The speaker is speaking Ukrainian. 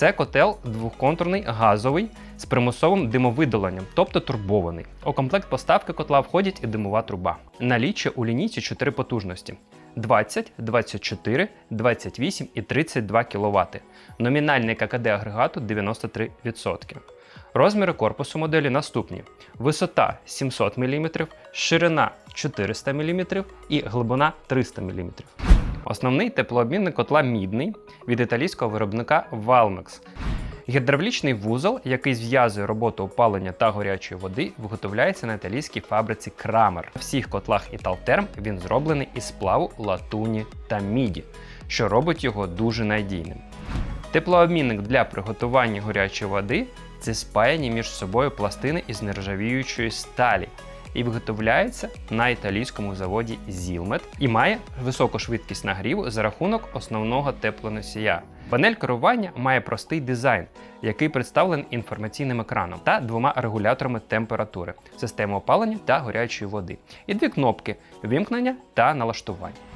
Це котел двохконтурний газовий з примусовим димовидаленням, тобто турбований. У комплект поставки котла входять і димова труба. Наліччя у лінійці 4 потужності: 20, 24, 28 і 32 кВт. Номінальний ККД агрегату 93%. Розміри корпусу моделі наступні: висота 700 мм, ширина 400 мм і глибина 300 мм. Основний теплообмінник котла мідний від італійського виробника Valmex. Гідравлічний вузол, який зв'язує роботу опалення та гарячої води, виготовляється на італійській фабриці Крамер. У всіх котлах Italterm він зроблений із сплаву латуні та міді, що робить його дуже надійним. Теплообмінник для приготування гарячої води це спаяні між собою пластини із нержавіючої сталі і виготовляється на італійському заводі Зілмет і має високу швидкість нагріву за рахунок основного теплоносія. Панель керування має простий дизайн, який представлений інформаційним екраном та двома регуляторами температури, системи опалення та горячої води, і дві кнопки вимкнення та налаштування.